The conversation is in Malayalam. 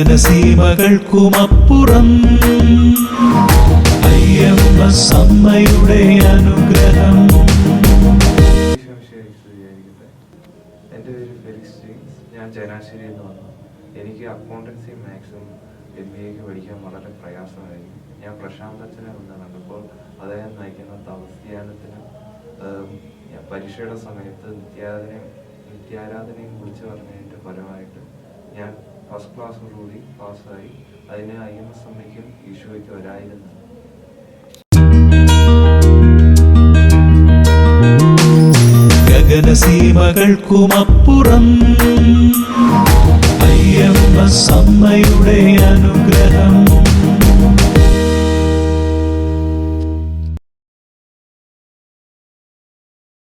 ഗഗനസീമകൾക്കുമപ്പുറം അയ്യമ്മ സമ്മയുടെ അനുഗ്രഹം. എന്റെ പേര് ഫെലിക്സ് ജെയിംസ് ഞാൻ ചങ്ങനാശ്ശേരിയിൽ നിന്ന് വന്നു എനിക്ക് അക്കൗണ്ടൻസി മാക്സും എം ബി എക്ക് പഠിക്കാൻ വളരെ പ്രയാസമായിരുന്നു ഞാൻ പ്രശാന്ത് അച്ഛനെ ഒന്ന് കണ്ടപ്പോൾ അദ്ദേഹം നയിക്കുന്ന തപസ്യാനത്തിന് പരീക്ഷയുടെ സമയത്ത് നിത്യാരാധനയും നിത്യാരാധനയും കുറിച്ച് പറഞ്ഞതിന്റെ ഫലമായിട്ട് ഞാൻ ഫസ്റ്റ് ക്ലാസ്സോടുകൂടി പാസ്സായി. അതിന് ഐ എം എസ് എമ്മയ്ക്കും ഈശോയ്ക്കും ഗഗനസീമകൾക്കുമപ്പുറം ഐ എം എസ് അമ്മയുടെ അനുഗ്രഹം.